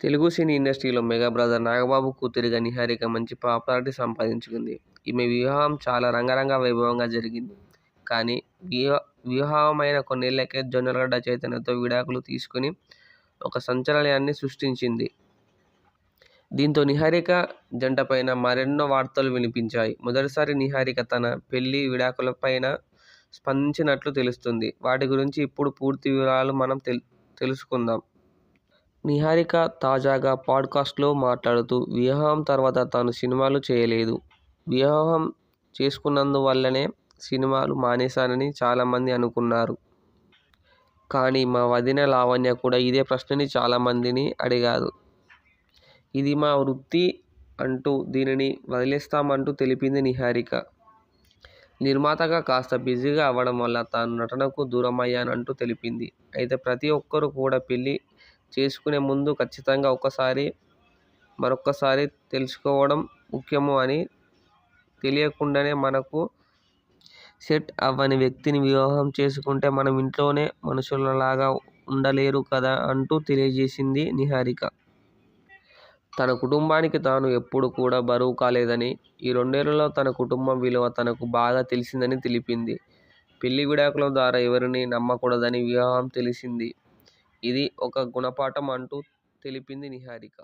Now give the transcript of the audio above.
తెలుగు సినీ ఇండస్ట్రీలో mega brother Nagababu కూతురిగా నిహారిక మంచి పాపులారిటీ సంపాదించుకుంది. ఈమె వివాహం చాలా రంగరంగ వైభవంగా జరిగింది. కానీ వివాహమైన కొన్నేళ్ళకే జొన్నలగడ్డ చైతన్యతో విడాకులు తీసుకుని ఒక సంచలనాన్ని సృష్టించింది. దీంతో నిహారిక జంటపైన మరెన్నో వార్తలు వినిపించాయి. మొదటిసారి నిహారిక తన పెళ్ళి, విడాకులపైన స్పందించినట్లు తెలుస్తుంది వాటి గురించి ఇప్పుడు పూర్తి వివరాలు మనం తెలుసుకుందాం. నిహారిక తాజాగా పాడ్కాస్ట్లో మాట్లాడుతూ వివాహం తర్వాత తాను సినిమాలు చేయలేదు. వివాహం చేసుకున్నందువల్లనే సినిమాలు మానేశానని చాలామంది అనుకున్నారు. కానీ మా వదిన లావణ్య కూడా ఇదే ప్రశ్నని చాలామందిని అడిగారు. ఇది మా వృత్తి అంటూ దీనిని వదిలేస్తామంటూ తెలిపింది నిహారిక. నిర్మాతగా కాస్త బిజీగా అవ్వడం వల్ల తాను నటనకు దూరమయ్యానంటూ తెలిపింది. అయితే ప్రతి ఒక్కరూ కూడా పెళ్ళి చేసుకునే ముందు ఖచ్చితంగా ఒకసారి మరొక్కసారి తెలుసుకోవడం ముఖ్యము అని, తెలియకుండానే మనకు సెట్ అవ్వని వ్యక్తిని వివాహం చేసుకుంటే మనం ఇంట్లోనే మనుషులలాగా ఉండలేరు కదా అంటూ తెలియజేసింది నిహారిక. తన కుటుంబానికి తాను ఎప్పుడూ కూడా బరువు కాలేదని, ఈ రెండేళ్ళలో తన కుటుంబం విలువ తనకు బాగా తెలిసిందని తెలిపింది. పెళ్ళి, విడాకుల ద్వారా ఎవరిని నమ్మకూడదని వివాహం తెలిసింది. ఇది ఒక గుణపాఠం అంటూ తెలిపింది నిహారిక.